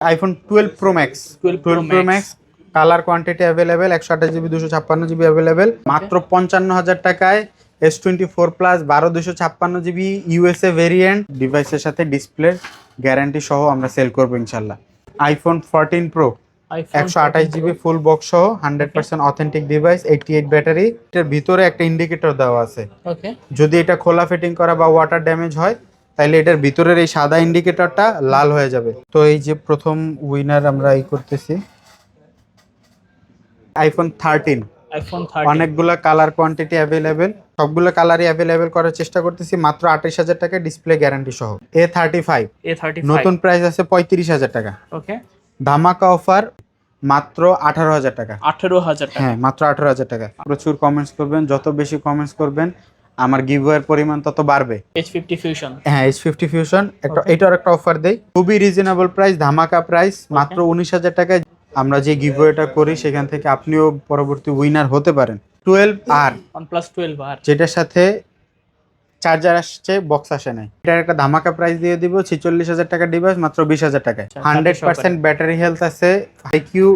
IPhone twelve pro max twelve pro max colour quantity available একশো আঠাশ GB দুশো ছাপ্পান্ন জিবি অ্যাভেলেবেল মাত্র পঞ্চান্ন হাজার টাকায় এস টোয়েন্টি ফোর প্লাস বারো দুশো ছাপ্পান্ন জিবি ইউএসএ ভেরিয়েন্ট ডিভাইসের সাথে ডিসপ্লে গ্যারান্টি সহ আমরা সেল করব ইনশাল্লাহ। আইফোন ফোরটিন প্রো একশো আঠাশ জিবি ফুল বক্স সহ hundred percent authentic device eighty eight battery এটার ভিতরে একটা ইন্ডিকেটর দেওয়া আছে। যদি এটা খোলা ফিটিং করা বা ওয়াটার ড্যামেজ হয় তাহলে এটার ভিতরের এই সাদা ইন্ডিকেটরটা লাল হয়ে যাবে। তো এই যে প্রথম উইনার আমরা এই করতেছি। আইফোন থার্টিন আইফোন 13 অনেকগুলো কালার কোয়ান্টিটি অ্যাভেলেবেল সবগুলো কালারই অ্যাভেলেবেল করার চেষ্টা করতেছি মাত্র আঠাশ হাজার টাকা ডিসপ্লে গ্যারান্টি সহ। এ থার্টি ফাইভ A35 নতুন প্রাইস আছে পঁয়ত্রিশ হাজার টাকা। ওকে ধামাকা অফার মাত্র আঠারো হাজার টাকা। 18000 টাকা। হ্যাঁ মাত্র আঠারো হাজার টাকা। প্রচুর কমেন্টস করবেন যত বেশি কমেন্টস করবেন আমার গিভওয়ের পরিমাণ তত বাড়বে। H50 ফিউশন হ্যাঁ এইচ ফিফটি ফিউশন একটা এটার একটা অফার দেই। খুবই রিজনেবল প্রাইস ধামাকা প্রাইস মাত্র উনিশ হাজার টাকায় আমরা যে গিভওয়েটা করি সেখান থেকে আপনিও পরবর্তী উইনার হতে পারেন। টুয়েলভ আর OnePlus 12 আর যেটার সাথে চার্জার আসছে বক্স আসে নাই। এটার একটা ধামাকা প্রাইস দিয়ে দিব ছিচল্লিশ হাজার টাকার ডিভাইস মাত্র বিশ হাজার টাকায়। হান্ড্রেড পার্সেন্ট ব্যাটারি হেলথ আছে iQOO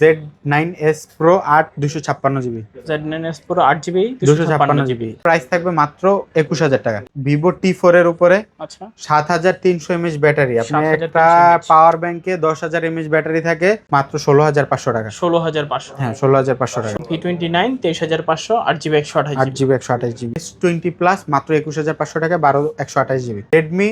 Z nine S pro আট দুশো ছাপ্পান্ন জিবি Z9S Pro 8GB দুশো ছাপ্পান্ন জিবি প্রাইস থাকবে মাত্র একুশ হাজার টাকা। ভিভো টি ফোর এর উপরে আচ্ছা। সাত হাজার তিনশো এমএচ ব্যাটারি আপনি 7300 একটা পাওয়ার ব্যাংকে দশ হাজার এমএচ ব্যাটারি থাকে মাত্র ষোলো হাজার পাঁচশো টাকা। 16500 হ্যাঁ ষোলো হাজার পাঁচশো টাকা। V29 23500 8GB 128GB আট জিবি একশো আঠাশ জিবি টোয়েন্টি প্লাস মাত্র একুশ হাজার পাঁচশো টাকা বারো একশো আঠাশ GB. Redmi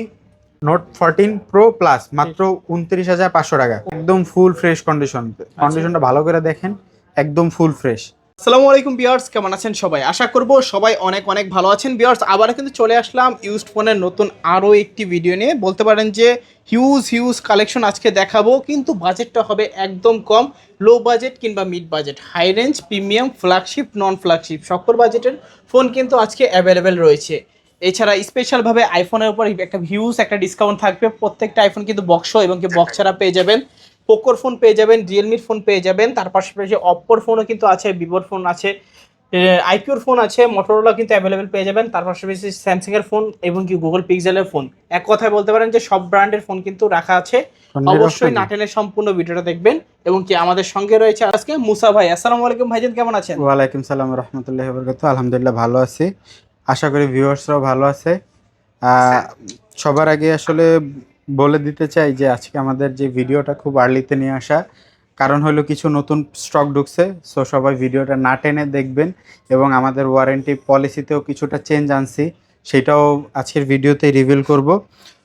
Note fourteen pro plus মাত্র উনত্রিশ হাজার পাঁচশো টাকা। একদম ফুল ফ্রেশ কন্ডিশন কন্ডিশনটা ভালো করে দেখেন একদম ফুল ফ্রেশ আসসালামু আলাইকুম বিয়ার্স কেমন আছেন সবাই? আশা করব সবাই অনেক অনেক ভালো আছেন। বিয়ার্স আবার কিন্তু চলে আসলাম ইউজড ফোনের নতুন আরও একটি ভিডিও নিয়ে। বলতে পারেন যে হিউজ হিউজ কালেকশন আজকে দেখাবো কিন্তু বাজেটটা হবে একদম কম। লো বাজেট কিংবা mid budget high range premium flagship non flagship সকল বাজেটের ফোন কিন্তু আজকে অ্যাভেলেবেল রয়েছে। এছাড়া স্পেশালভাবে আইফোনের উপর একটা হিউজ একটা ডিসকাউন্ট থাকবে। প্রত্যেকটা আইফোন কিন্তু বক্স এবং কি বক্স ছাড়া পেয়ে যাবেন। পোকোর ফোন পেয়ে যাবেন রিয়েলমির ফোন পেয়ে যাবেন। তার পাশাপাশি অপ্পোর ফোনও কিন্তু আছে ভিভোর ফোন আছে আইপিওর ফোন আছে মোটরোলা কিন্তু অ্যাভেলেবেল পেয়ে যাবেন। তার পাশাপাশি স্যামসাং এর ফোন এবং কি গুগল পিক্সেলের ফোন এক কথায় বলতে পারেন যে সব ব্র্যান্ডের ফোন কিন্তু রাখা আছে। অবশ্যই নাটেলের সম্পূর্ণ ভিডিওটা দেখবেন এবং কি আমাদের সঙ্গে রয়েছে আজকে মুসা ভাই। আসসালামু আলাইকুম ভাইজান কেমন আছেন? ওয়ালাইকুম সালাম রহমতুল্লাহ বরকাত আলহামদুলিল্লাহ ভালো আছি। আশা করি ভিউয়ার্সরাও ভালো আছে। সবার আগে আসলে বলে দিতে চাই যে আজকে আমাদের যে ভিডিওটা খুব আর্লিতে নিয়ে আসা কারণ হলো কিছু নতুন স্টক ঢুকছে সো সবাই ভিডিওটা না টেনে দেখবেন এবং আমাদের ওয়ারেন্টি পলিসিতেও কিছুটা চেঞ্জ আনছি সেটাও আজকের ভিডিওতে রিভিল করব।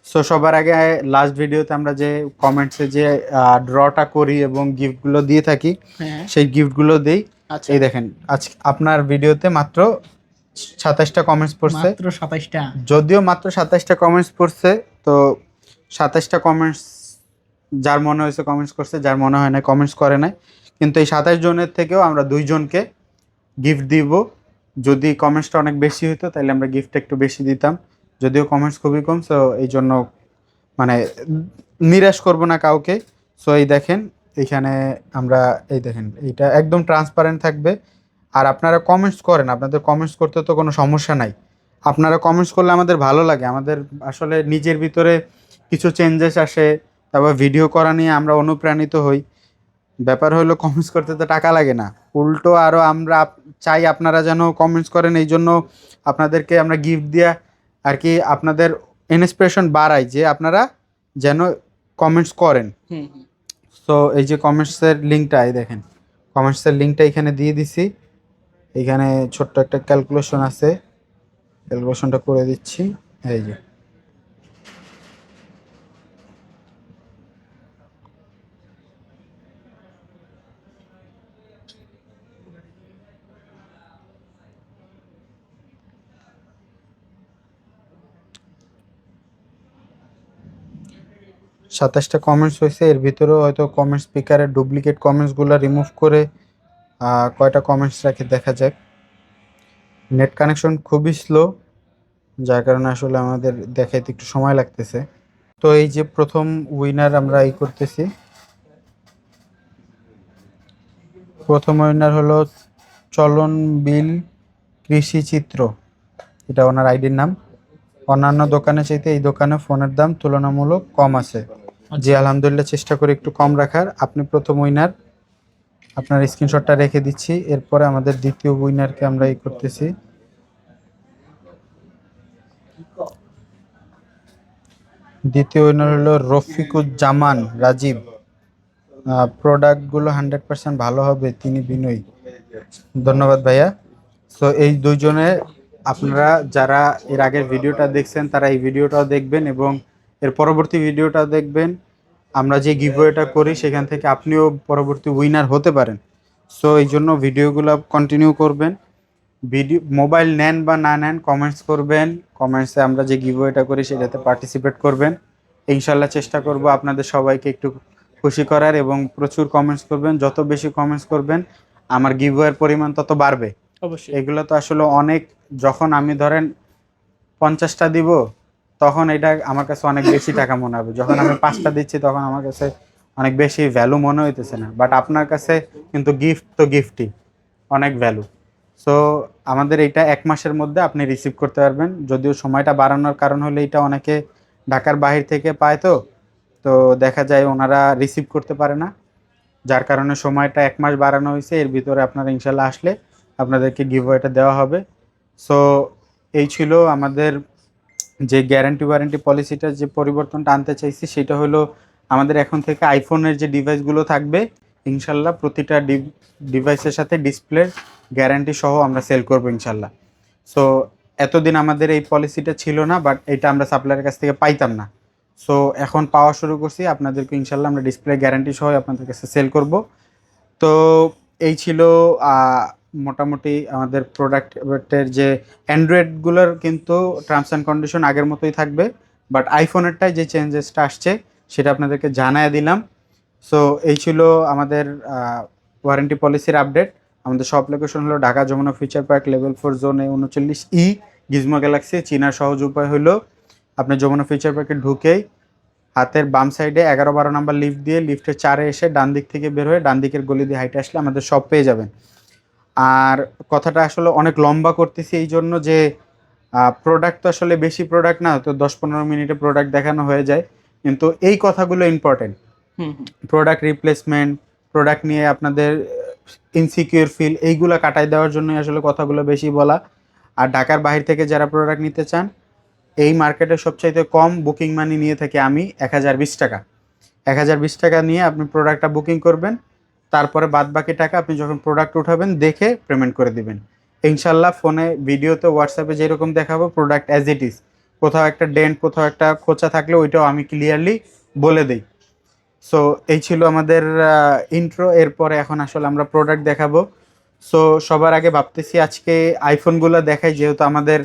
সো সবার আগে লাস্ট ভিডিওতে আমরা যে কমেন্টসে যে ড্রটা করি এবং গিফটগুলো দিয়ে থাকি হ্যাঁ। সেই গিফটগুলো দিই। আচ্ছা। এই দেখেন আজ আপনার ভিডিওতে মাত্র সাতাশটা কমেন্টস পড়ছে। মাত্র সাতাইশটা। যদিও মাত্র সাতাশটা কমেন্টস পড়ছে তো সাতাশটা কমেন্টস যার মনে হয়েছে কমেন্টস করছে যার মনে হয় না কমেন্টস করে নাই। কিন্তু এই সাতাশ জনের থেকেও আমরা দুইজনকে গিফট দিব। যদি কমেন্টসটা অনেক বেশি হতো তাহলে আমরা গিফটটা একটু বেশি দিতাম। যদিও কমেন্টস খুবই কম সো এই জন্য মানে নিরাশ করব না কাউকে। সো এই দেখেন এইখানে আমরা এই দেখেন এইটা একদম ট্রান্সপারেন্ট থাকবে। আর আপনারা কমেন্টস করেন আপনাদের কমেন্টস করতে তো কোনো সমস্যা নাই। আপনারা কমেন্টস করলে আমাদের ভালো লাগে আমাদের আসলে নিজের ভিতরে কিছু চেঞ্জেস আসে তারপর ভিডিও করা নিয়ে আমরা অনুপ্রাণিত হই। ব্যাপার হলো কমেন্টস করতে তো টাকা লাগে না। উল্টো আরও আমরা চাই আপনারা যেন কমেন্টস করেন এই জন্য আপনাদেরকে আমরা গিফট দিয়া আর কি আপনাদের ইন্সপিরেশন বাড়াই যে আপনারা যেন কমেন্টস করেন। সো এই যে কমেন্টসের লিঙ্কটা এই দেখেন কমেন্টসের লিঙ্কটা এখানে দিয়ে দিছি। এখানে ছোট্ট একটা ক্যালকুলেশন আছে। ক্যালকুলেশনটা করে দিচ্ছি। এই যে। সাতাশটা কমেন্টস হয়েছে। এর ভিতরেও হয়তো কমেন্টস স্পিকারের ডুপ্লিকেট কমেন্টসগুলো রিমুভ করে কয়টা কমেন্টস রাখে দেখা যাক। নেট কানেকশন খুবই স্লো যার কারণে আসলে আমাদের দেখাইতে একটু সময় লাগতেছে। তো এই যে প্রথম উইনার আমরা এই করতেছি। প্রথম উইনার হলো চলন বিল কৃষি চিত্র। এটা ওনার আইডির নাম। অন্যান্য দোকানে চাইতে এই দোকানে ফোনের দাম তুলনামূলক কম আছে। জি, আলহামদুলিল্লাহ, চেষ্টা করি একটু কম রাখার। আপনি প্রথম উইনার আপনার স্ক্রিনশটটা রেখে দিচ্ছি। এরপরে আমাদের দ্বিতীয় উইনারকে আমরা এই করতেছি। দ্বিতীয় উইনার হলো রফিকুজ্জামান, রাজীব। প্রোডাক্টগুলো হান্ড্রেড পার্সেন্ট ভালো হবে, তিনি বিনয়ী। ধন্যবাদ ভাইয়া। সো এই দুইজনে আপনারা যারা এর আগের ভিডিওটা দেখছেন, তারা এই ভিডিওটাও দেখবেন এবং এর পরবর্তী ভিডিওটাও দেখবেন। আমরা যে গিভওয়েটা করি সেখান থেকে আপনিও পরবর্তী উইনার হতে পারেন। সো এই জন্য ভিডিওগুলো কন্টিনিউ করবেন। ভিডিও মোবাইল নেন বা না নেন কমেন্টস করবেন। কমেন্টসে আমরা যে গিভওয়েটা করি সেটাতে পার্টিসিপেট করবেন। ইনশাল্লাহ চেষ্টা করব আপনাদের সবাইকে একটু খুশি করার এবং প্রচুর কমেন্টস করবেন। যত বেশি কমেন্টস করবেন আমার গিভওয়ের পরিমাণ তত বাড়বে। অবশ্যই। এগুলো তো আসলে অনেক যখন আমি ধরেন পঞ্চাশটা দিব তখন এটা আমার কাছে অনেক বেশি টাকা মনে হবে। যখন আমি পাঁচটা দিচ্ছি, তখন আমার কাছে অনেক বেশি ভ্যালু মনে হইতেছে না। বাট আপনার কাছে কিন্তু গিফট তো গিফটই অনেক ভ্যালু সো আমাদের এটা এক মাসের মধ্যে আপনি রিসিভ করতে পারবেন। যদিও সময়টা বাড়ানোর কারণ হলে এটা অনেকে ঢাকার বাহির থেকে পায় তো। তো দেখা যায় ওনারা রিসিভ করতে পারে না। যার কারণে সময়টা এক মাস বাড়ানো হয়েছে। এর ভিতরে আপনারা ইনশাল্লাহ আসলে আপনাদেরকে গিভওয়েটা দেওয়া হবে। সো এই ছিল আমাদের যে গ্যারান্টি ওয়ারেন্টি পলিসিটার যে পরিবর্তনটা আনতে চাইছি, সেটা হলো আমাদের এখন থেকে আইফোনের যে ডিভাইসগুলো থাকবে, ইনশাল্লাহ প্রতিটা ডিভাইসের সাথে ডিসপ্লের গ্যারান্টি সহ আমরা সেল করব ইনশাল্লাহ। সো এতদিন আমাদের এই পলিসিটা ছিল না বাট এটা আমরা সাপ্লাইয়ের কাছ থেকে পাইতাম না। সো এখন পাওয়া শুরু করছি, আপনাদেরকে ইনশাল্লাহ আমরা ডিসপ্লে গ্যারান্টি সহ আপনাদের কাছে সেল করব। তো, এই ছিল মোটামুটি আমাদের প্রোডাক্টের যে অ্যান্ড্রয়েডগুলোর কিন্তু টার্মস অ্যান্ড কন্ডিশন আগের মতোই থাকবে বাট আইফোনেরটায় যে চেঞ্জেসটা আসছে, সেটা আপনাদেরকে জানায় দিলাম। সো এই ছিল আমাদের ওয়ারেন্টি পলিসির আপডেট আমাদের সব লোকেশন হলো Dhaka Jamuna Future Park level four জোনে উনচল্লিশ ই গিজমো গ্যালাক্সি চীনার সহজ উপায় হলো, আপনি যমুনা ফিউচার পার্কে ঢুকেই হাতের বাম সাইডে এগারো বারো নাম্বার লিফট দিয়ে লিফটের চারে এসে ডান দিক থেকে বের হয়ে ডান দিকের গলি দিয়ে হাইটে আসলে আমাদের সব পেয়ে যাবেন। আর কথাটা আসলে অনেক লম্বা করতেছি এই জন্য যে প্রোডাক্ট তো আসলে বেশি প্রোডাক্ট না তো দশ পনেরো মিনিটে প্রোডাক্ট দেখানো হয়ে যায়। কিন্তু এই কথাগুলো ইম্পর্টেন্ট। প্রোডাক্ট রিপ্লেসমেন্ট প্রোডাক্ট নিয়ে আপনাদের ইনসিকিউর ফিল এইগুলো কাটাই দেওয়ার জন্যই আসলে কথাগুলো বেশি বলা। আর ঢাকার বাইরে থেকে যারা প্রোডাক্ট নিতে চান এই মার্কেটে সবচাইতে কম বুকিং মানি নিয়ে থাকি আমি এক হাজার বিশ টাকা। এক হাজার বিশ টাকা নিয়ে আপনি প্রোডাক্টটা বুকিং করবেন। তারপরে বাদ বাকি টাকা আপনি যখন প্রোডাক্ট উঠাবেন দেখে পেমেন্ট করে দিবেন। ইনশাল্লাহ ফোনে ভিডিওতে হোয়াটসঅ্যাপে যেরকম দেখাবো প্রোডাক্ট অ্যাজ ইট ইজ কোথাও একটা ডেন্ট কোথাও একটা খোঁচা থাকলে ওইটাও আমি ক্লিয়ারলি বলে দিই। সো এই ছিল আমাদের ইন্ট্রো এরপরে এখন আসলে আমরা প্রোডাক্ট দেখাবো। সো সবার আগে ভাবতেছি আজকে আইফোনগুলো দেখাই যেহেতু আমাদের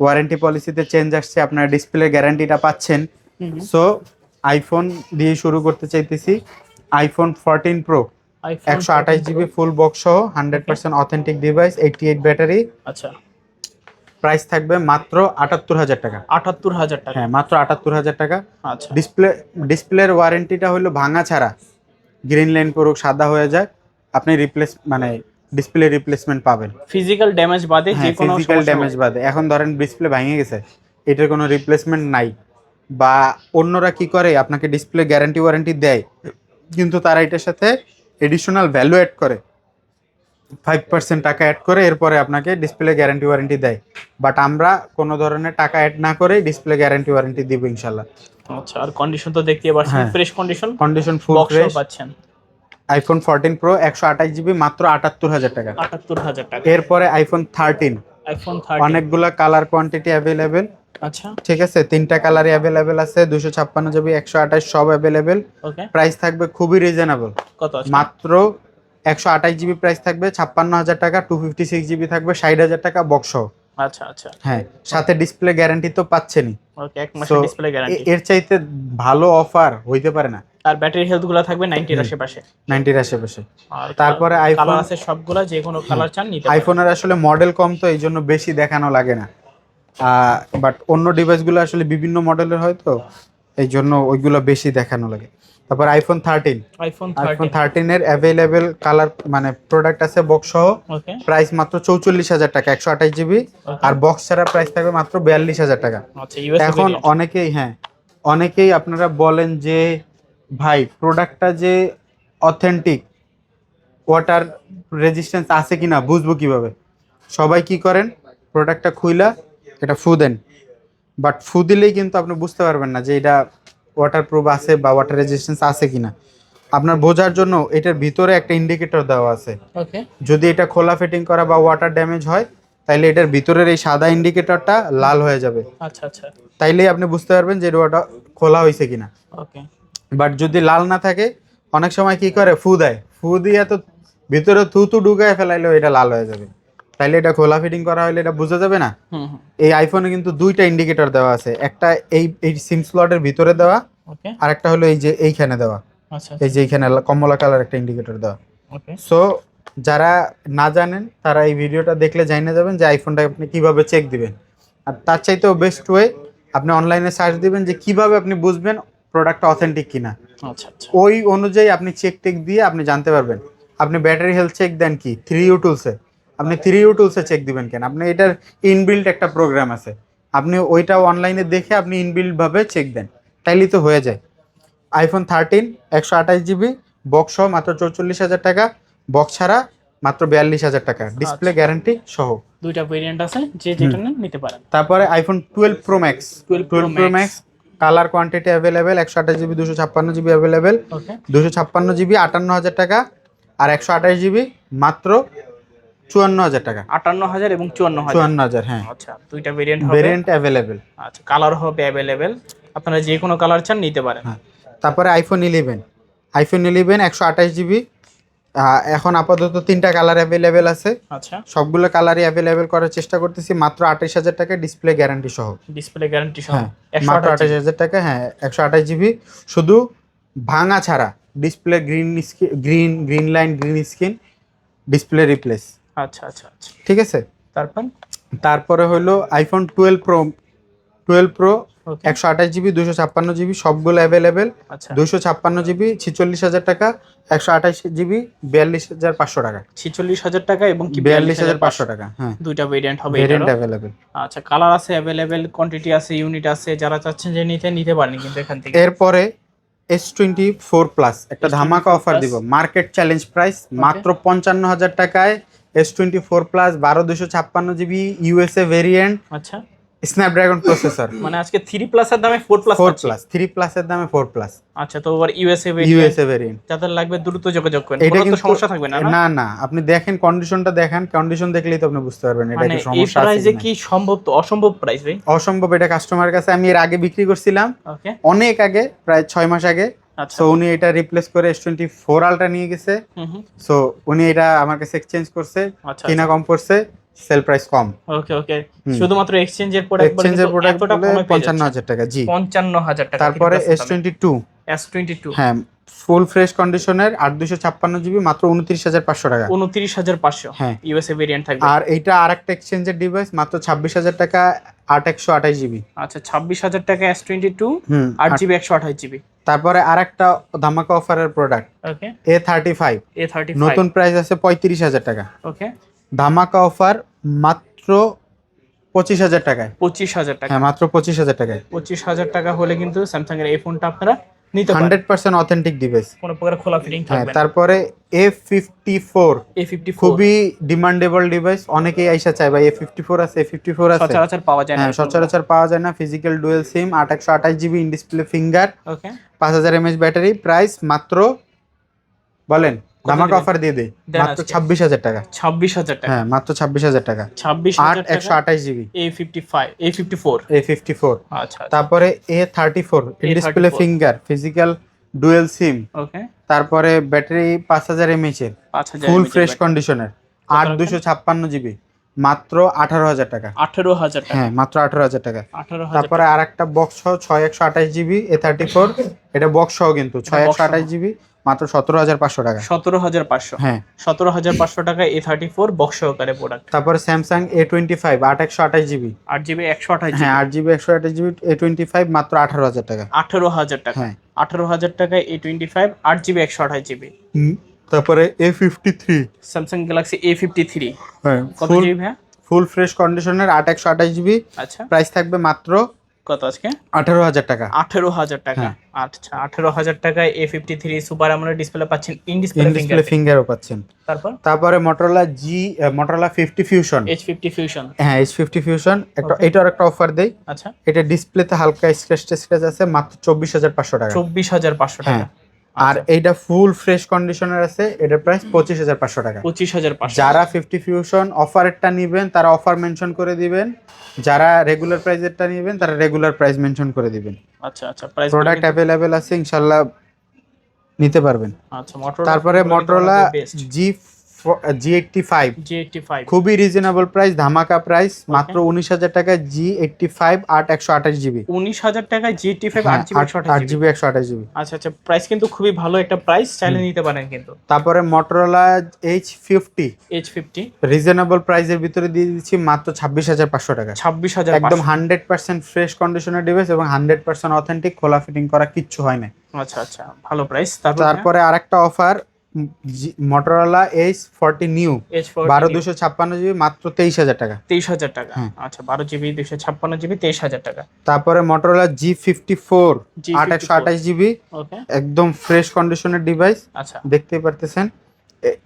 ওয়ারেন্টি পলিসিতে চেঞ্জ আসছে আপনারা ডিসপ্লে গ্যারান্টিটা পাচ্ছেন। সো আইফোন দিয়ে শুরু করতে চাইতেছি। আইফোন ফোরটিন প্রো একশো আঠাশ জিবি ফুল বক্স সহ hundred percent authentic device eighty eight battery আচ্ছা। প্রাইস থাকবে মাত্র আটাত্তর হাজার টাকা। আটাত্তর হাজার টাকা। হ্যাঁ মাত্র আটাত্তর হাজার টাকা। আচ্ছা। ডিসপ্লে ডিসপ্লের ওয়ারেন্টিটা হলো ভাঙা ছাড়া। গ্রিন লাইন করুক সাদা হয়ে যাক আপনি রিপ্লেস মানে ডিসপ্লে রিপ্লেসমেন্ট পাবেন। ফিজিক্যাল ড্যামেজ বাদে যে কোনো ফিজিক্যাল ড্যামেজ বাদে। এখন ধরেন ডিসপ্লে ভেঙে গেছে এটার কোনো রিপ্লেসমেন্ট নাই। বা অন্যরা কি করে আপনাকে ডিসপ্লে গ্যারান্টি ওয়ারেন্টি দেয়। কিন্তু তারা এটার সাথে এডিশনাল ভ্যালু অ্যাড করে। ফাইভ পার্সেন্ট টাকা অ্যাড করে এরপরে আপনাকে ডিসপ্লে গ্যারান্টি ওয়ারেন্টি দেয়। বাট আমরা কোনো ধরনের টাকা অ্যাড না করে ডিসপ্লে গ্যারান্টি ওয়ারেন্টি দিব ইনশাল্লাহ। আচ্ছা আর কন্ডিশন তো দেখতে পাচ্ছেন। Fresh condition condition full fresh পাচ্ছেন। আইফোন ফোরটিন প্রো একশো আঠাশ জিবি মাত্র আটাত্তর হাজার টাকা। আটাত্তর হাজার টাকা। এরপরে আইফোন থার্টিন আইফোন থার্টি অনেকগুলা কালার কোয়ান্টিটি অ্যাভেলেবেল আচ্ছা। ঠিক আছে তিনটা কালারই অ্যাভেলেবেল আছে দুশো ছাপ্পান্ন জিবি একশো আঠাশ সব অ্যাভেলেবেল প্রাইস থাকবে খুবই রিজনেবল কত আছে মাত্র একশো আঠাশ জিবি প্রাইস থাকবে ছাপ্পান্ন হাজার টাকা টু ফিফটি সিক্স জিবি থাকবে ষাট হাজার টাকা বক্স আচ্ছা আচ্ছা। হ্যাঁ সাথে ডিসপ্লে গ্যারান্টি তো পাচ্ছেনই। ওকে এক মাসের ডিসপ্লে গ্যারান্টি এর চাইতে ভালো অফার হইতে পারে না। আর ব্যাটারি হেলথগুলো থাকবে 90 এর আশেপাশে। নাইনটির আশেপাশে। তারপরে iPhone- আছে সবগুলা যে কোনো কালার চান নিতে আইফোনের আসলে মডেল কম তো এই জন্য বেশি দেখানো লাগে না। বাট অন্য ডিভাইসগুলো আসলে বিভিন্ন মডেলের হয় তো এই জন্য ওইগুলো বেশি দেখানো লাগে। তারপর আইফোন থার্টিন আইফোন 13 থার্টিনের অ্যাভেলেবেল কালার মানে প্রোডাক্ট আছে বক্স সহ। প্রাইস মাত্র চৌচল্লিশ হাজার টাকা একশো আঠাশ জিবি আর বক্স ছাড়া প্রাইস থাকবে মাত্র বিয়াল্লিশ হাজার টাকা। আচ্ছা এখন অনেকেই হ্যাঁ অনেকেই আপনারা বলেন যে ভাই প্রোডাক্টটা যে অথেন্টিক ওয়াটার রেজিস্ট্যান্স আছে কিনা বুঝব কীভাবে? সবাই কি করেন? প্রোডাক্টটা খুইলা এটা ফু দেন। বাট ফু দিলেই কিন্তু আপনি বুঝতে পারবেন না যে এটা ওয়াটার প্রুফ আছে বা ওয়াটার রেজিস্ট্যান্স আছে কিনা। আপনার বোঝার জন্য এটার ভিতরে একটা ইন্ডিকেটর দেওয়া আছে। ওকে যদি এটা খোলা ফিটিং করা বা ওয়াটার ড্যামেজ হয় তাইলে এটার ভিতরের এই সাদা ইন্ডিকেটরটা লাল হয়ে যাবে। আচ্ছা আচ্ছা। তাইলেই আপনি বুঝতে পারবেন যে ওটা খোলা হয়েছে কিনা। ওকে বাট যদি লাল না থাকে অনেক সময় কি করে? ফু দেয়। ফু দিয়ে তো ভিতরে থু থু ঢুকায় ফেলাইলেও এটা লাল হয়ে যাবে। তাইলে এটা খোলা ফিটিং করা হলে এটা বোঝা যাবে না? এই আইফোনে কিন্তু দুইটা ইন্ডিকেটর দেওয়া আছে। একটা এই এই সিম স্লটের ভিতরে দেওয়া ওকে আর একটা হলো এই যে এইখানে দেওয়া। আচ্ছা এই যে এইখানে কমলা কালার একটা ইন্ডিকেটর দেওয়া। ওকে সো যারা না জানেন তারা এই ভিডিওটা দেখলে জানিয়ে যাবেন যে আইফোনটা আপনি কীভাবে চেক দিবেন। আর তার চাইতেও বেস্ট ওয়ে আপনি অনলাইনে সার্চ দিবেন যে কীভাবে আপনি বুঝবেন প্রোডাক্টটা অথেন্টিক কিনা। আচ্ছা আচ্ছা। ওই অনুযায়ী আপনি চেক টেক দিয়ে আপনি জানতে পারবেন। আপনি ব্যাটারি হেলথ চেক দেন কি? থ্রি ইউ টুলসে আপনি থ্রি ইউ টুলসে চেক দিবেন কেন? আপনি এটার ইনবিল্ট একটা প্রোগ্রাম আছে। আপনি ওইটাও অনলাইনে দেখে আপনি ইনবিল্ট ভাবে চেক দেন। তাইলেই তো হয়ে যায়। আইফোন থার্টিন একশো আঠাশ জিবি বক্স সহ মাত্র চৌচল্লিশ হাজার টাকা। বক্স ছাড়া মাত্র বিয়াল্লিশ হাজার টাকা। ডিসপ্লে গ্যারান্টি সহ। দুইটা ভেরিয়েন্ট আছে যে যেটা নিতে পারেন। তারপরে iPhone twelve pro max twelve pro max colour quantity available একশো আঠাশ জিবি দুশো ছাপ্পান্ন জিবি অ্যাভেলেবেল দুশো ছাপ্পান্ন জিবি আটান্ন হাজার টাকা। আর একশো আঠাশ জিবি মাত্র চুয়ান্ন হাজার টাকা। আটান্ন হাজার এবং চুয়ান্ন চুয়ান্ন হাজার হ্যাঁ। আচ্ছা দুইটা ভেরিয়েন্ট ভেরিয়েন্ট অ্যাভেলেবেল আচ্ছা কালার হবে অ্যাভেলেবেল আপনারা যে কোনো কালার চান নিতে পারেন। হ্যাঁ। তারপরে আইফোন ইলেভেন আইফোন ইলেভেন একশো আঠাশ জিবি এখন আপাতত তিনটা কালার অ্যাভেলেবেল আছে। আচ্ছা। সবগুলো কালারই অ্যাভেলেবেল করার চেষ্টা করতেছি। মাত্র আঠাশ হাজার টাকা ডিসপ্লে গ্যারান্টি সহ। ডিসপ্লে গ্যারান্টি সহ। হ্যাঁ মাত্র আঠাশ হাজার টাকা হ্যাঁ একশো আঠাশ জিবি শুধু ভাঙা ছাড়া display green green green line green screen display replace আচ্ছা আচ্ছা আচ্ছা। ঠিক আছে? তারপর? তারপরে হলো iPhone twelve pro twelve pro একশো আঠাশ জিবি দুশো ছাপ্পান্ন জিবি সবগুলো অ্যাভেলেবেল আচ্ছা। দুশো ছাপ্পান্ন জিবি ছিচল্লিশ হাজার টাকা একশো আঠাশ জিবি বিয়াল্লিশ হাজার পাঁচশো টাকা। ছিচল্লিশ হাজার টাকা এবং বিয়াল্লিশ হাজার পাঁচশো টাকা হ্যাঁ। দুইটা ভেরিয়েন্ট হবে ভেরিয়েন্ট অ্যাভেলেবেল আচ্ছা কালার আছে অ্যাভেলেবেল কোয়ান্টিটি আছে ইউনিট আছে যারা চাচ্ছেন যে নিতে নিতে পারেন কিন্তু এখান থেকে। এরপরে এস টোয়েন্টি ফোর প্লাস একটা ধামাকা অফার দিব। মার্কেট চ্যালেঞ্জ প্রাইস মাত্র পঞ্চান্ন হাজার টাকায় এস টোয়েন্টি ফোর প্লাস বারো দুশো ছাপ্পান্ন জিবি ইউএসএ ভেরিয়েন্ট আচ্ছা। স্ন্যাপড্রাগন প্রসেসর মানে আজকে থ্রি প্লাস এর দামে four plus four plus three plus এর দামে ফোর প্লাস আচ্ছা তো ওর ইউএসএ ইউএসএ ভেরিয়েন্ট যাদের লাগবে দ্রুত যোগাযোগ করেন। এটা কিন্তু সমস্যা থাকবে না না? না আপনি দেখেন কন্ডিশনটা দেখেন। কন্ডিশন দেখলেই তো আপনি বুঝতে পারবেন এটা মানে কি সমস্যা আছে প্রাইসে কি সম্ভব তো? অসম্ভব প্রাইস ভাই অসম্ভব এটা কাস্টমারের কাছে। আমি এর আগে বিক্রি করছিলাম। অনেক আগে প্রায় ছয় মাস আগে। সো উনি এটা রিপ্লেস করে এস টোয়েন্টি ফোর আলটা নিয়ে গেছে। সো উনি এটা আমার কাছে এক্সচেঞ্জ করছে। আচ্ছা কিনা কম পড়ছে সেল প্রাইস কম। ওকে ওকে শুধুমাত্র এক্সচেঞ্জের প্রোডাক্ট এক্সচেঞ্জের প্রোডাক্ট পঞ্চান্ন হাজার টাকা জি। পঞ্চান্ন হাজার টাকা তারপরে S twenty two S twenty two হ্যাঁ ফুল ফ্রেশ কন্ডিশনের আট দুশো ছাপ্পান্ন জিবি মাত্র উনত্রিশ হাজার পাঁচশো টাকা। উনত্রিশ হাজার পাঁচশো। হ্যাঁ। ইউএসএ ভেরিয়েন্ট থাকবে। আর এইটা আর একটা এক্সচেঞ্জের ডিভাইস মাত্র ছাব্বিশ হাজার টাকা আট একশো আঠাশ জিবি। আচ্ছা ছাব্বিশ হাজার টাকা এস টোয়েন্টি টু আট জিবি একশো আঠাশ জিবি। তারপরে আরেকটা ধামাকা অফারের product okay A thirty five A thirty নতুন প্রাইস আছে পঁয়ত্রিশ হাজার টাকা। ওকে ধামাকা অফার মাত্র পঁচিশ হাজার টাকায়। পঁচিশ হাজার টাকা। হ্যাঁ মাত্র পঁচিশ হাজার টাকায়। পঁচিশ হাজার টাকা হলে কিন্তু স্যামসাং এর এই ফোনটা আপনারা নিতে পারেন হান্ড্রেড পার্সেন্ট অথেন্টিক ডিভাইস। কোনো প্রকার খোলা ফিটিং হ্যাঁ থাকবে না। তারপরে A fifty four A fifty খুবই ডিমান্ডেবল ডিভাইস। অনেকেই আইসা চায় ভাই এ ফিফটি ফোর আছে এ ফিফটি ফোর আছে? সচরাচর পাওয়া যায় না। হ্যাঁ সচরাচর পাওয়া যায় না। ফিজিক্যাল ডুয়েল সিম আট একশো আঠাশ GB in display finger okay পাঁচ হাজার ব্যাটারি প্রাইস মাত্র বলেন ধামাকা অফার দিয়ে দেই। মাত্র আজকে। ছাব্বিশ হাজার টাকা। ছাব্বিশ হাজার টাকা। হ্যাঁ মাত্র ছাব্বিশ হাজার টাকা। ছাব্বিশ আট হাজার একশো টাকা আঠাশ GB A fifty five A fifty four A fifty four আচ্ছা তারপরে A thirty four in display finger physical dual SIM okay তারপরে ব্যাটারি পাঁচ হাজার এমএচ এর। ফুল ফ্রেশ কন্ডিশনের আট রাখেন? দুশো ছাপ্পান্ন জিবি মাত্র আঠারো হাজার টাকা। আঠেরো হাজার হ্যাঁ মাত্র আঠারো হাজার টাকা। তারপরে আর একটা বক্স সহ ছয় একশো আঠাশ জিবি এ থার্টি ফোর এটা বক্স সহ কিন্তু ছয় একশো। আঠাশ জিবি মাত্র সতেরো হাজার পাঁচশো টাকা। সতেরো হাজার পাঁচশো। হ্যাঁ। সতেরো হাজার পাঁচশো টাকা এ থার্টি ফোর বক্স সহকারে প্রোডাক্ট তারপরে স্যামসাং এ টোয়েন্টি ফাইভ আট একশো আঠাশ জিবি। আট জিবি একশো আঠাশ হ্যাঁ আট জিবি একশো আঠাশ জিবি এ টোয়েন্টি ফাইভ মাত্র আঠারো হাজার টাকা। আঠেরো হাজার টাকা। হ্যাঁ। আঠেরো হাজার টাকা এ টোয়েন্টি ফাইভ আট জিবি একশো আঠাশ জিবি। তারপরে A fifty three Samsung Galaxy A fifty three হ্যাঁ কত জিবি ভাইয়া? ফুল ফ্রেশ কন্ডিশনের আট একশো আঠাশ জিবি। আচ্ছা। প্রাইস থাকবে মাত্র কত আজকে? আঠারো হাজার টাকা। আঠেরো হাজার টাকা। হ্যাঁ। আচ্ছা আঠেরো হাজার টাকায় এ ফিফটি থ্রি সুপার আমলের ডিসপ্লে পাচ্ছেন ইন ডিসপ্লে ডিসপ্লে ফিঙ্গারও পাচ্ছেন। তারপর? তারপরে Motorola G Motorola fifty fusion H fifty fusion হ্যাঁ এইচ ফিফটি ফিউশন একটা এটার একটা অফার দেই। আচ্ছা। এটা ডিসপ্লেতে হালকা স্ক্র্যাচ স্ক্র্যাচ আছে মাত্র চব্বিশ হাজার পাঁচশো টাকা। চব্বিশ হাজার পাঁচশো টাকা। হ্যাঁ। আর এটা ফুল ফ্রেশ কন্ডিশনের আছে এটার প্রাইস পঁচিশ হাজার পাঁচশো টাকা। পঁচিশ হাজার যারা ফিফটি ফিউশন অফারেরটা নেবেন তারা অফার মেনশন করে দিবেন। যারা রেগুলার প্রাইসেরটা নেবেন তারা রেগুলার প্রাইস মেনশন করে দিবেন। আচ্ছা আচ্ছা প্রাইস প্রোডাক্ট অ্যাভেলেবেল আছে ইনশাল্লাহ নিতে পারবেন। আচ্ছা মোটর তারপরে Motorola G G eighty five G eighty five খুবই রিজনেবল প্রাইস ধামাকা প্রাইস মাত্র উনিশ হাজার টাকা জি এইটটি ফাইভ আট একশো আঠাশ জিবি। উনিশ হাজার টাকায় জি এইটটি ফাইভ আট জিবি একশো আঠাশ জিবি। জিবি একশো আঠাশ জিবি। আচ্ছা আচ্ছা প্রাইস কিন্তু খুবই ভালো একটা প্রাইস চাইলে নিতে পারেন কিন্তু। তারপরে Motorola H fifty H fifty reasonable প্রাইসের ভিতরে দিয়ে দিচ্ছি মাত্র ছাব্বিশ হাজার পাঁচশো টাকা। ছাব্বিশ হাজার একদম হান্ড্রেড পার্সেন্ট ফ্রেশ কন্ডিশনের ডিভাইস এবং হান্ড্রেড পার্সেন্ট অথেন্টিক খোলা ফিটিং করা কিচ্ছু হয় না আচ্ছা আচ্ছা ভালো প্রাইস তারপরে আরেকটা offer Motorola H forty Neo বারো দুশো ছাপ্পান্ন জিবি মাত্র তেইশ হাজার টাকা। তেইশ হাজার টাকা। হ্যাঁ। আচ্ছা বারো জিবি দুশো ছাপ্পান্ন জিবি তেইশ হাজার টাকা। তারপরে Motorola G fifty four G54 আট একশো আঠাশ জিবি একদম ফ্রেশ কন্ডিশনের ডিভাইস আচ্ছা। দেখতেই পারতেছেন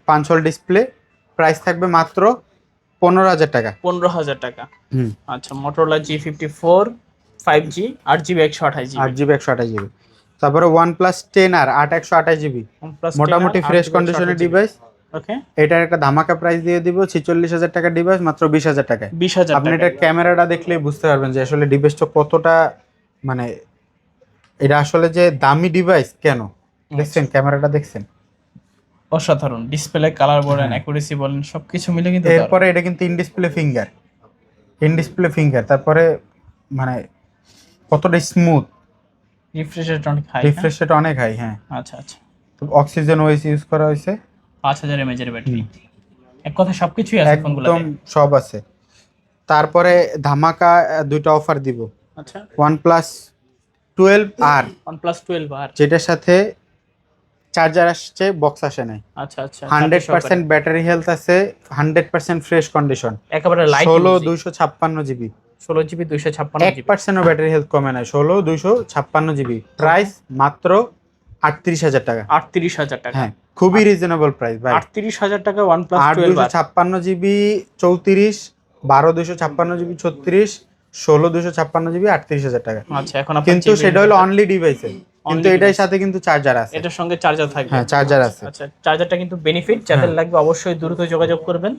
পাঁচল ডিসপ্লে প্রাইস থাকবে মাত্র পনেরো হাজার টাকা। পনেরো হাজার টাকা। আচ্ছা Motorola G fifty four five G আট জিবি একশো আঠাশ জিবি। আট জিবি একশো আঠাশ জিবি। তারপরে ওয়ান প্লাস টেন আর আট একশো আঠাশ জিবি মোটামুটি ফ্রেশ কন্ডিশনের ডিভাইস ওকে এটার একটা ধামাকা প্রাইস দিয়ে দিব ছিচল্লিশ হাজার টাকা ডিভাইস মাত্র বিশ হাজার টাকায়। বিশ হাজার আপনি এটার ক্যামেরাটা দেখলে বুঝতে পারবেন যে আসলে ডিভাইসটা কতটা মানে এটা আসলে যে দামি ডিভাইস কেন? দেখছেন ক্যামেরাটা দেখছেন? অসাধারণ। ডিসপ্লে কালার বলেন। অ্যাকুরেসি বলেন সবকিছু মিলে কিন্তু। এরপরে এটা কিন্তু in display finger in display finger তারপরে মানে কতটা স্মুথ রিফ্রেশ রেট অনেক হাই রিফ্রেশ রেট অনেক হাই হ্যাঁ। আচ্ছা আচ্ছা। তো অক্সিজেন ওয়েস ইউজ করা হয়েছে। পাঁচ হাজার এমএজ এর ব্যাটারি এক কথা সবকিছুই আছে ফোনগুলোতে? একদম সব আছে। তারপরে ধামাকা দুইটা অফার দিব। আচ্ছা। Plus twelve R OnePlus 12 R যেটার সাথে চার্জার আসছে বক্স আসে নাই। আচ্ছা আচ্ছা। হান্ড্রেড চারটে পার্সেন্ট ব্যাটারি হেলথ আছে হান্ড্রেড পার্সেন্ট ফ্রেশ কন্ডিশন একেবারে লাইট ষোলো দুইশো ছাপ্পান্ন জিবি ষোলো জিবি দুইশো ছাপ্পান্ন এক পার্সেন্টও ব্যাটারি হেলথ কমে নাই। ষোলো দুইশো ছাপ্পান্ন জিবি। প্রাইস মাত্র আটত্রিশ হাজার টাকা। আটত্রিশ হাজার টাকা। হ্যাঁ খুবই রিজনেবল প্রাইস ভাই। আটত্রিশ হাজার টাকা ওয়ান প্লাস আট দুশো ছাপ্পান্ন জিবি চৌত্রিশ বারো দুশো ছাপ্পান্ন জিবি ছত্রিশ ষোলো দুশো ছাপ্পান্ন জিবি আটত্রিশ হাজার টাকা। আচ্ছা এখন কিন্তু সেটা হলো অনলি ডিভাইসে কিন্তু এটার সাথে কিন্তু চার্জার আছে। এটার সঙ্গে চার্জার থাকবে। হ্যাঁ চার্জার আছে। আচ্ছা চার্জারটা কিন্তু বেনিফিট যাদের হ্যাঁ। লাগবে অবশ্যই দ্রুত যোগাযোগ করবেন।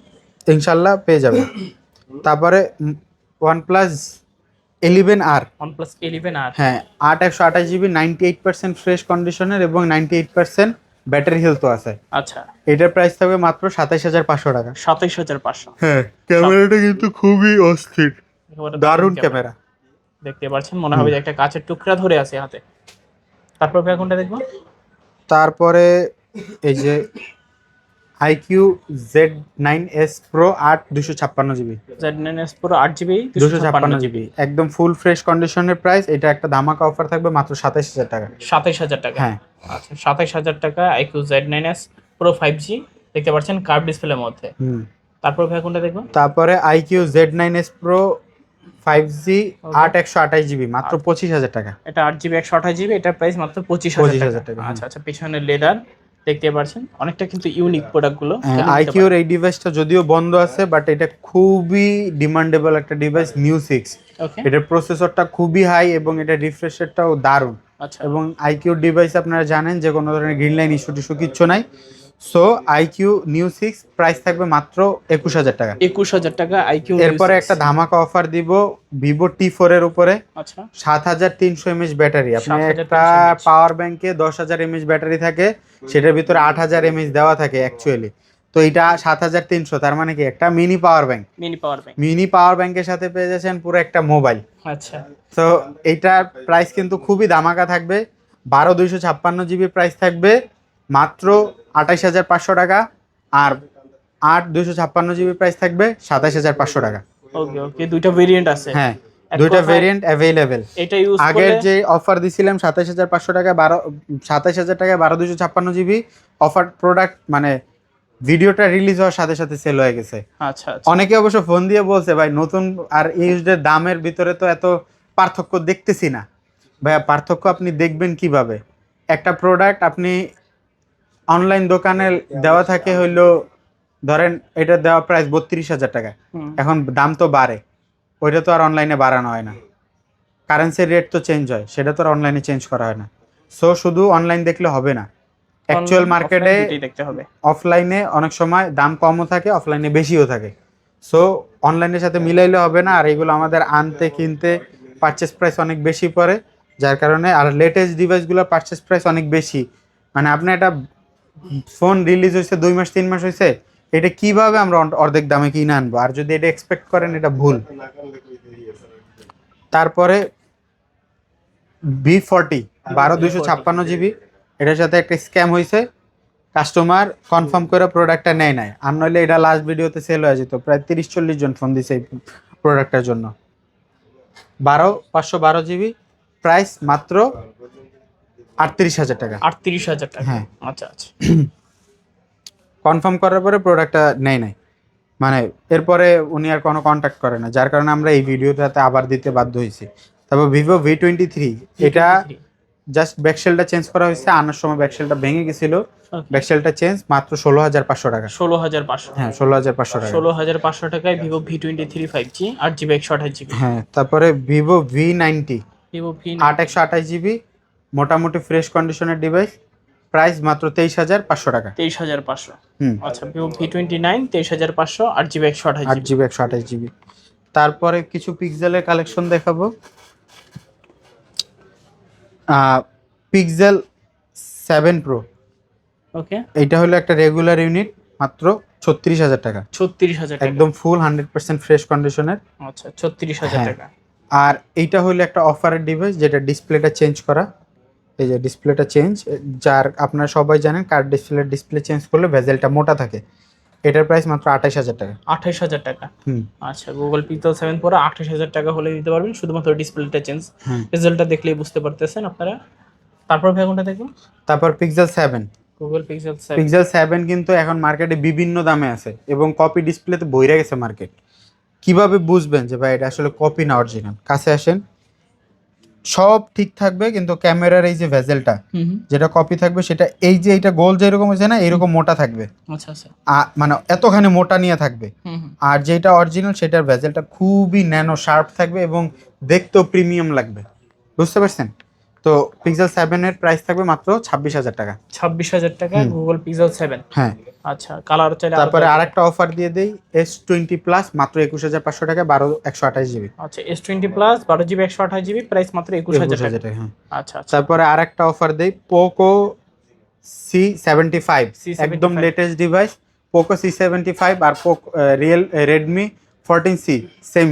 ইনশাল্লাহ পেয়ে যাবে তারপরে OnePlus eleven R OnePlus eleven R হ্যাঁ আট একশো আঠাশ GB ninety eight percent fresh কন্ডিশনের এবং নাইনটি এইট পার্সেন্ট ব্যাটারি হেলথও আছে। আচ্ছা। এটার প্রাইস থাকবে মাত্র সাতাইশ হাজার পাঁচশো টাকা। সাতাইশ হাজার পাঁচশো। হ্যাঁ ক্যামেরাটা কিন্তু খুবই অস্থির। দারুণ ক্যামেরা। দেখতে পাচ্ছেন মনে হবে যে একটা কাঁচের টুকরা ধরে আছে হাতে। তারপর কোনটা দেখব। তারপরে এই যে iQOO Z nine S pro আট দুশো ছাপ্পান্ন জিবি। জেড নাইন এস পুরো আট জিবি দুশো ছাপ্পান্ন জিবি। একদম ফুল ফ্রেশ কন্ডিশনের প্রাইস এটা একটা ধামাকা অফার থাকবে মাত্র সাতাইশ হাজার টাকা। সাতাইশ হাজার টাকা। হ্যাঁ। আচ্ছা সাতাইশ হাজার টাকা আইকিউ জেড নাইন এস পুরো ফাইভ জি দেখতে পাচ্ছেন কার্ভ ডিসপ্লের মধ্যে। হুম। তারপর ভাই কোনটা দেখব তারপরে iQOO Z nine S pro five G আট একশো আঠাশ জিবি মাত্র পঁচিশ হাজার টাকা। এটা আট জিবি একশো আঠাশ জিবি এটার প্রাইস মাত্র পঁচিশ হাজার টাকা। আচ্ছা আচ্ছা পিছনে লেদার দেখতে পারছেন? অনেকটা কিন্তু ইউনিক প্রোডাক্টগুলো আইকিউর এই ডিভাইসটা যদিও বন্ধ আছে বাট এটা খুবই ডিমান্ডেবল একটা ডিভাইস মিউ সিক্স এটার প্রসেসরটা খুবই হাই এবং এটা রিফ্রেশ রেটটাও দারুণ। আচ্ছা। এবং আইকিউর ডিভাইস আপনারা জানেন যে কোনো ধরনের গ্রিন লাইন ইস্যু টিস্যু কিচ্ছু নাই। So iQOO Neo six price থাকবে মাত্র একুশ হাজার টাকা। একুশ হাজার টাকা আইকিউ এরপরে একটা ধামাকা অফার দিব ভিভো টি ফোর এর উপরে। আচ্ছা। সাত হাজার তিনশো এমএচ ব্যাটারি আপনি একটা পাওয়ার ব্যাংকে দশ হাজার এমএচ ব্যাটারি থাকে সেটার ভিতরে আট হাজার এমএচ দেওয়া থাকে অ্যাকচুয়ালি তো এটা সাত হাজার তিনশো তার মানে কি? একটা mini power bank mini power bank mini power ব্যাংকের সাথে পেয়ে যাচ্ছেন পুরো একটা মোবাইল আচ্ছা। তো এইটার প্রাইস কিন্তু খুবই ধামাকা থাকবে। বারো দুইশো ছাপ্পান্ন জিবি প্রাইস থাকবে। মাত্র আঠাইশ হাজার পাঁচশো টাকা আর আট দুইশো ছাপ্পান্ন জিবি প্রাইস থাকবে সাতাইশ হাজার পাঁচশো টাকা। ওকে ওকে দুইটা ভেরিয়েন্ট আছে। হ্যাঁ দুইটা ভেরিয়েন্ট অ্যাভেলেবেল এটা ইউজ আগের যে অফার দিছিলাম সাতাইশ হাজার পাঁচশো টাকা বারো সাতাইশ হাজার টাকায় বারো দুশো ছাপ্পান্ন জিবি অফার প্রোডাক্ট মানে ভিডিওটা রিলিজ হওয়ার সাথে সাথে সেল হয়ে গেছে। আচ্ছা আচ্ছা। অনেকে অবশ্য ফোন দিয়ে বলছে ভাই নতুন আর ইউজডের দামের ভিতরে তো এত পার্থক্য দেখতেছি না। ভাইয়া পার্থক্য আপনি দেখবেন কীভাবে? একটা প্রোডাক্ট আপনি অনলাইন দোকানে দেওয়া থাকে হইল ধরেন এটা দেওয়া প্রাইস বত্রিশ হাজার টাকা। এখন দাম তো বাড়ে ওইটা তো আর অনলাইনে বাড়ানো হয় না। কারেন্সির রেট তো চেঞ্জ হয় সেটা তো আর অনলাইনে চেঞ্জ করা হয় না। সো শুধু অনলাইন দেখলে হবে না। অ্যাকচুয়াল মার্কেটে দেখতে হবে। অফলাইনে অনেক সময় দাম কমও থাকে অফলাইনে বেশিও থাকে। সো অনলাইনের সাথে মিলাইলে হবে না আর এগুলো আমাদের আনতে কিনতে পারচেস প্রাইস অনেক বেশি পড়ে যার কারণে আর লেটেস্ট ডিভাইসগুলো পারচেস প্রাইস অনেক বেশি। মানে আপনি একটা ফোন রিলিজ হয়েছে, দুই মাস, তিন মাস হয়েছে, এটা কীভাবে আমরা অর্ধেক দামে কিনে আনব? আর যদি এটা এক্সপেক্ট করেন, এটা ভুল। তারপরে বি ফর্টি বারো দুইশো ছাপ্পান্ন জিবি এটার সাথে একটা স্ক্যাম হয়েছে। কাস্টমার কনফার্ম করে প্রোডাক্টটা নেয় নাই। আর নইলে এটা লাস্ট ভিডিওতে সেল হয়ে যেত। প্রায় তিরিশ, চল্লিশ জন ফোন দিছে এই প্রোডাক্টটার জন্য। বারো, পাঁচশো বারো জিবি প্রাইস মাত্র আটত্রিশ হাজার টাকা। আটত্রিশ হাজার টাকা। হ্যাঁ। আচ্ছা আচ্ছা। কনফার্ম করার পরে প্রোডাক্টটা নেয় নাই। মানে এরপরে উনি আর কোনো কন্ট্যাক্ট করে না। যার কারণে আমরা এই ভিডিওটাতে আবার দিতে বাধ্য হয়েছি। তারপর ভিভো ভি টোয়েন্টি থ্রি এটা জাস্ট ব্যাকশেলটা চেঞ্জ করা হয়েছে। আনার সময় ব্যাকশেলটা ভেঙে গেছিল। ব্যাকশেলটা চেঞ্জ মাত্র ষোলো হাজার পাঁচশো টাকা। ষোলো হাজার পাঁচশো হ্যাঁ ষোলো হাজার পাঁচশো টাকা। ষোলো হাজার পাঁচশো টাকায় Vivo V twenty three five G আট জিবি একশো আঠাশ জিবি হ্যাঁ তারপরে Vivo V ninety Vivo V আট একশো আঠাশ জিবি মোটামুটি ফ্রেশ কন্ডিশনের ডিভাইস প্রাইস মাত্র তেইশ হাজার পাঁচশো টাকা। তেইশ হাজার পাঁচশো। হুম। আচ্ছা ভিভো ভি টোয়েন্টি নাইন তেইশ হাজার পাঁচশো আট জিবি একশো আঠাশ আট জিবি একশো আঠাশ জিবি। তারপরে কিছু পিক্সেলের কালেকশন দেখাবো। Pixel seven pro okay. এইটা হলো একটা রেগুলার ইউনিট মাত্র ছত্রিশ হাজার টাকা। ছত্রিশ হাজার একদম ফুল হান্ড্রেড পার্সেন্ট ফ্রেশ কন্ডিশনের আচ্ছা ছত্রিশ হাজার হ্যাঁ। টাকা। আর এইটা হলো একটা অফারের ডিভাইস যেটা ডিসপ্লেটা চেঞ্জ করা। এই যে ডিসপ্লেটা চেঞ্জ যার আপনারা সবাই জানেন কার ডিসপ্লে ডিসপ্লে চেঞ্জ করলে ভেজেলটা মোটা থাকে। এটার প্রাইস মাত্র আঠাশ হাজার টাকা। আঠাশ হাজার টাকা। হুম। আচ্ছা গুগল পিক্সেল সেভেন পরে আঠাশ হাজার টাকা হলে দিতে পারবেন শুধুমাত্র ডিসপ্লেটা চেঞ্জ রেজাল্টটা দেখলেই বুঝতে পারতেছেন আপনারা। তারপর ভাই কোনটা দেখুন তারপর Pixel seven Google Pixel seven Pixel seven কিন্তু এখন মার্কেটে বিভিন্ন দামে আছে এবং কপি ডিসপ্লেতে বইরে গেছে মার্কেট কীভাবে বুঝবেন যে ভাই এটা আসলে কপি না অরিজিনাল কাছে আসেন। সব ঠিক থাকবে কিন্তু ক্যামেরার এই যে ভেজেলটা যেটা কপি থাকবে সেটা এই যে এটা গোল যেরকম হয়েছে না এরকম মোটা থাকবে। আচ্ছা আচ্ছা। মানে এতখানি মোটা নিয়ে থাকবে। আর যেটা অরিজিনাল সেটার ভেজেলটা খুবই ন্যানো শার্প থাকবে এবং দেখতেও প্রিমিয়াম লাগবে। বুঝতে পারছেন? তো পিক্সেল সেভেনের প্রাইস থাকবে মাত্র ছাব্বিশ হাজার টাকা। ছাব্বিশ হাজার টাকা গুগল পিক্সেল সেভেন হ্যাঁ। আচ্ছা কালার চাইলে তারপরে আরেকটা অফার দিয়ে দেই এস টোয়েন্টি প্লাস মাত্র একুশ হাজার পাঁচশো টাকা বারো একশো আঠাশ জিবি আচ্ছা এস টোয়েন্টি প্লাস বারো জিবি একশো আঠাশ জিবি প্রাইস মাত্র একুশ হাজার একুশ টাকা হাজার টাকা হ্যাঁ। আচ্ছা আচ্ছা। তারপরে আরেকটা অফার দেই ফাইভ C75 একদম লেটেস্ট ডিভাইস সেভেন্টি ফাইভ আর Poco Realme Redmi fourteen C same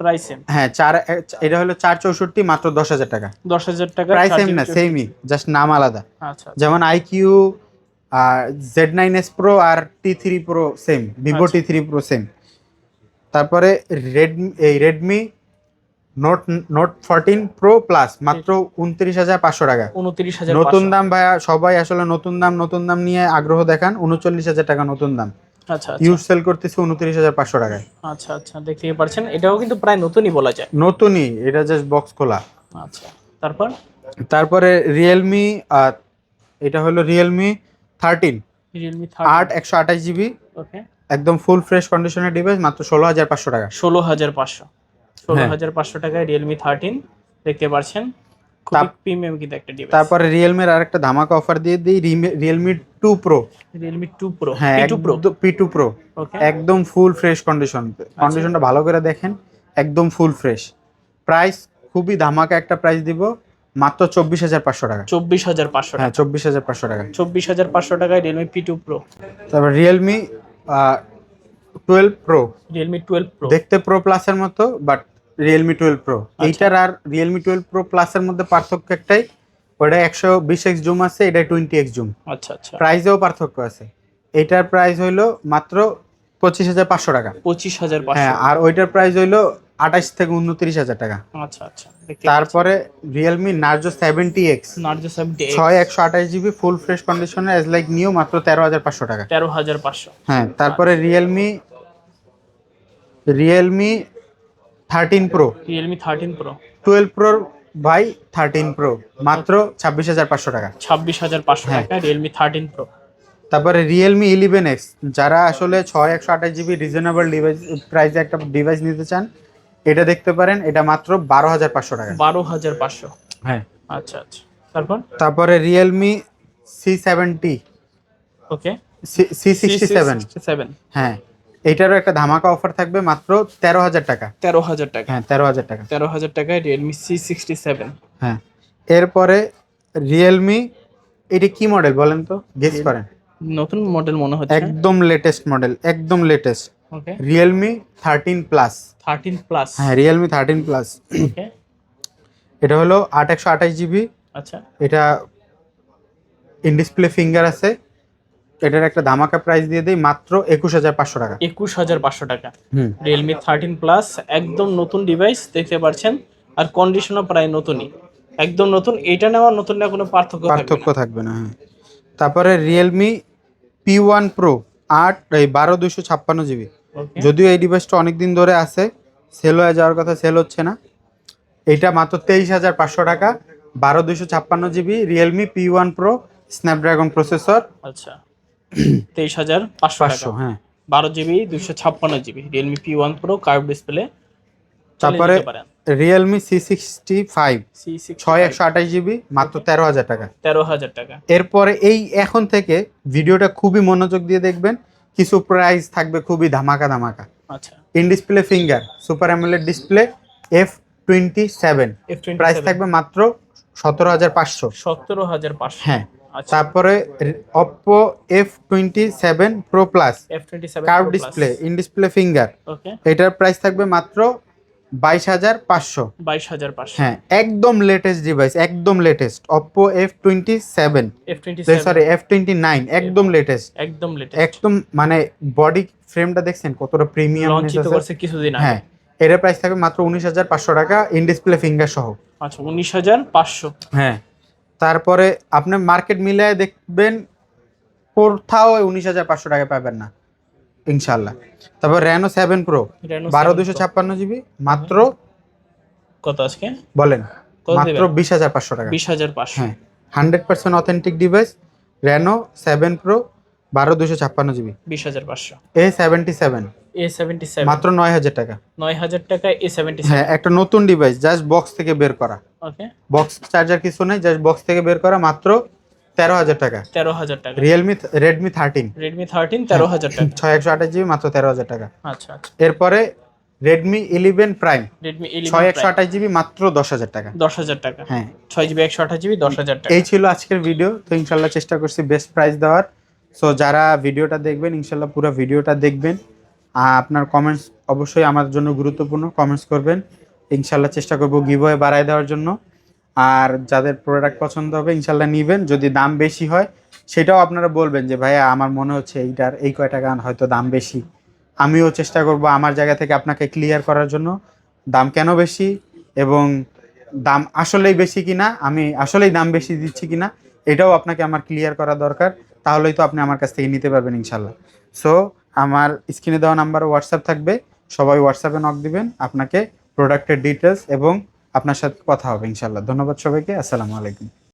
price same হ্যাঁ চার এটা হলো চার চৌষট্টি মাত্র দশ হাজার টাকা। দশ হাজার টাকা প্রাইস সেম 4GB না সেমই জাস্ট নাম আলাদা। আচ্ছা। যেমন iQOO Z nine S pro আর T three pro same Vivo. T three pro same তারপরে রেডমি এই Redmi Note Note fourteen pro plus মাত্র উনত্রিশ হাজার পাঁচশো টাকা। উনত্রিশ হাজার নতুন দাম ভাইয়া সবাই আসলে নতুন দাম নতুন দাম নিয়ে আগ্রহ দেখান উনচল্লিশ হাজার টাকা নতুন দাম। আচ্ছা আচ্ছা। ইউজ সেল করতেছে উনত্রিশ হাজার পাঁচশো টাকায়। আচ্ছা আচ্ছা দেখতেই পারছেন। এটাও কিন্তু প্রায় নতুনই বলা যায়। নতুনই এটা জাস্ট বক্স খোলা। আচ্ছা তারপর? তারপরে রিয়েলমি এটা হলো রিয়েলমি থার্টিন রিয়েলমি আট একশো আঠাশ জিবি। ওকে একদম ফুল ফ্রেশ কন্ডিশনের ডিভাইস মাত্র ষোলো হাজার পাঁচশো টাকা। ষোলো হাজার পাঁচশো। ষোলো হ্যাঁ। হাজার পাঁচশো টাকায় রিয়েলমি থার্টিন দেখতে পারছেন। প্রিমিয়াম কিন্তু একটা ডিভাইস তারপরে রিয়েলমির আরেকটা ধামাকা অফার দিয়ে দিই Realme two pro Realme two pro হ্যাঁ two pro P two pro একদম ফুল ফ্রেশ কন্ডিশন কন্ডিশনটা ভালো করে দেখেন একদম ফুল ফ্রেশ প্রাইস খুবই ধামাকা একটা প্রাইস দিব মাত্র চব্বিশ হাজার পাঁচশো টাকা। চব্বিশ হাজার পাঁচশো হ্যাঁ চব্বিশ হাজার পাঁচশো টাকা। চব্বিশ হাজার পাঁচশো টাকায় রিয়েলমি পি টু প্রো তারপর Realme twelve pro Realme twelve pro দেখতে প্রো প্লাসের মতো বাট রিয়েলমি টুয়েলভ প্রো এইটার আর রিয়েলমি টুয়েলভ প্রো প্লাসের মধ্যে পার্থক্য একটাই ওটা একশো বিশ এক্স জুম আছে এটা টোয়েন্টি এক্স জুম আচ্ছা আচ্ছা। প্রাইসেও পার্থক্য আছে। এটার প্রাইস হইল মাত্র পঁচিশ হাজার পাঁচশো টাকা। পঁচিশ হাজার হ্যাঁ আর ওইটার প্রাইস হইল আঠাশ থেকে উনত্রিশ হাজার টাকা। আচ্ছা আচ্ছা তারপরে Realme Narzo seventy X Narzo seventy ছয় একশো আঠাশ জিবি ফুল ফ্রেশ কন্ডিশনে এজ লাইক নিউ মাত্র তেরো হাজার পাঁচশো টাকা। তেরো হাজার পাঁচশো। হ্যাঁ তারপরে Realme Realme thirteen pro Realme thirteen pro twelve pro by thirteen pro মাত্র ছাব্বিশ হাজার পাঁচশো টাকা। ছাব্বিশ হাজার পাঁচশো। টাকা রিয়েলমি থার্টিন প্রো তারপরে রিয়েলমি ইলেভেন এক্স যারা আসলে ছয় একশো আঠাশ জিবি রিজনেবল ডিভাইস প্রাইসে একটা ডিভাইস নিতে চান এটা দেখতে পারেন এটা মাত্র বারো হাজার পাঁচশো টাকা। বারো হাজার পাঁচশো। হ্যাঁ। আচ্ছা আচ্ছা। তারপর? তারপরে Realme C seventy okay C sixty seven seven হ্যাঁ। এটারও একটা ধামাকা অফার থাকবে মাত্র তেরো হাজার টাকা। তেরো হাজার টাকা। হ্যাঁ তেরো হাজার টাকা। তেরো হাজার টাকায় রিয়েলমি সি সিক্সটি সেভেন হ্যাঁ এরপরে রিয়েলমি এটা কি মডেল বলেন তো? গেস করেন। নতুন মডেল মনে হচ্ছে। একদম লেটেস্ট মডেল একদম latest okay Realme thirteen plus thirteen plus হ্যাঁ রিয়েলমি থার্টিন প্লাস ওকে এটা হলো আট একশো আঠাশ জিবি আচ্ছা। এটা ইন ডিসপ্লে ফিঙ্গার আছে। এটার একটা ধামাকা প্রাইস দিয়ে দিই মাত্র একুশ হাজার পাঁচশো টাকা। একুশ হাজার পাঁচশো টাকা। হুম। রিয়েলমি থার্টিন প্লাস একদম নতুন ডিভাইস দেখতে পাচ্ছেন আর কন্ডিশনও প্রায় নতুনই। একদম নতুন এটা নেওয়া নতুন না কোনো পার্থক্য পার্থক্য থাকবে না হ্যাঁ। তারপরে রিয়েলমি পি ওয়ান প্রো আট এই বারো দুশো ছাপ্পান্ন জিবি। যদিও এই ডিভাইসটা অনেক দিন ধরে আছে সেল হয়ে যাওয়ার কথা সেল হচ্ছে না। এটা মাত্র তেইশ হাজার পাঁচশো টাকা বারো দুশো ছাপ্পান্ন GB Realme P one pro Snapdragon processor আচ্ছা। তেইশ হাজার পাঁচশো পাঁচশো হ্যাঁ। বারো জিবি দুশো ছাপ্পান্ন GB. Realme P one pro curve display. তারপরে রিয়েলমি সি সিক্সটি ফাইভ ছয় একশো আঠাশ জিবি মাত্র তেরো হাজার টাকা। তেরো হাজার টাকা। এরপরে এই এখন থেকে ভিডিওটা খুবই মনোযোগ দিয়ে দেখবেন। কিছু প্রাইস থাকবে খুবই ধামাকা ধামাকা। আচ্ছা। In display finger super AMOLED display F twenty seven price থাকবে মাত্র সতেরো হাজার পাঁচশো। সতেরো হাজার পাঁচশো। হ্যাঁ। তারপরে Oppo F twenty seven pro plus F curve display in display finger okay এটার প্রাইস থাকবে মাত্র বাইশ হাজার পাঁচশো। বাইশ হাজার পাঁচশো। হ্যাঁ একদম লেটেস্ট ডিভাইস একদম latest Oppo F twenty seven sorry F twenty nine একদম লেটেস্ট একদম লেটেস্ট একদম মানে বডি ফ্রেমটা দেখছেন কতটা প্রিমিয়াম কিছুদিন আগে। হ্যাঁ এটার প্রাইস থাকবে মাত্র উনিশ হাজার পাঁচশো টাকা ইন ডিসপ্লে ফিঙ্গার সহ। আচ্ছা উনিশ হাজার পাঁচশো। হ্যাঁ। তারপরে আপনি মার্কেট মিলায় দেখবেন কোথাও উনিশ হাজার পাঁচশো টাকা পাবেন না ইনশাল্লাহ তারপর র্যানো সেভেন প্রো বারো দুশো ছাপ্পান্ন জিবি মাত্র কত আজকে? বলেন মাত্র বিশ হাজার পাঁচশো টাকা। বিশ হাজার পাঁচশো। হ্যাঁ hundred percent authentic device Reno seven pro বারো দুশো ছাপ্পান্ন জিবি। বিশ হাজার পাঁচশো। A seventy seven. A seventy seven. মাত্র নয় হাজার টাকা। নয় হাজার টাকা এ সেভেন্টি হ্যাঁ একটা নতুন ডিভাইস জাস্ট বক্স থেকে বের করা। ওকে। বক্স চার্জার কিছু নেই জাস্ট বক্স থেকে বের করা মাত্র তেরো হাজার টাকা। তেরো হাজার টাকা। Realme Redmi thirteen Redmi thirteen তেরো হাজার টাকা। ছয় একশো আঠাশ জিবি মাত্র তেরো হাজার টাকা। আচ্ছা আচ্ছা। এরপরে রেডমি ইলেভেন প্রাইম রেডমি ছয় একশো আঠাশ জিবি মাত্র দশ হাজার টাকা। দশ হাজার টাকা। হ্যাঁ। ছয় জিবি একশো আঠাশ জিবি দশ হাজার টাকা। এই ছিল আজকের ভিডিও তো ইনশাল্লাহ চেষ্টা করছি বেস্ট প্রাইস দেওয়ার। সো যারা ভিডিওটা দেখবেন, ইনশাল্লাহ পুরো ভিডিওটা দেখবেন। আপনার কমেন্টস অবশ্যই আমার জন্য গুরুত্বপূর্ণ। কমেন্টস করবেন। ইনশাল্লাহ চেষ্টা করব গিভওয়ে বাড়ায় দেওয়ার জন্য। আর যাদের প্রোডাক্ট পছন্দ হবে, ইনশাল্লাহ নেবেন। যদি দাম বেশি হয়, সেটাও আপনারা বলবেন যে, ভাইয়া, আমার মনে হচ্ছে এইটার, এই কয় গান হয়তো দাম বেশি। আমিও চেষ্টা করব আমার জায়গা থেকে আপনাকে ক্লিয়ার করার জন্য। দাম কেন বেশি এবং দাম আসলেই বেশি কিনা, আমি আসলেই দাম বেশি দিচ্ছি কিনা, এটাও আপনাকে আমার ক্লিয়ার করা দরকার। তাহলেই তো আপনি আমার কাছ থেকে নিতে পারবেন ইনশাল্লাহ। সো আমার স্ক্রিনে দেওয়া নাম্বার হোয়াটসঅ্যাপ থাকবে। সবাই হোয়াটসঅ্যাপে নক দিবেন, আপনাকে প্রোডাক্টের ডিটেলস এবং আপনার সাথে কথা হবে ইনশাল্লাহ। ধন্যবাদ সবাইকে, আসসালামু আলাইকুম।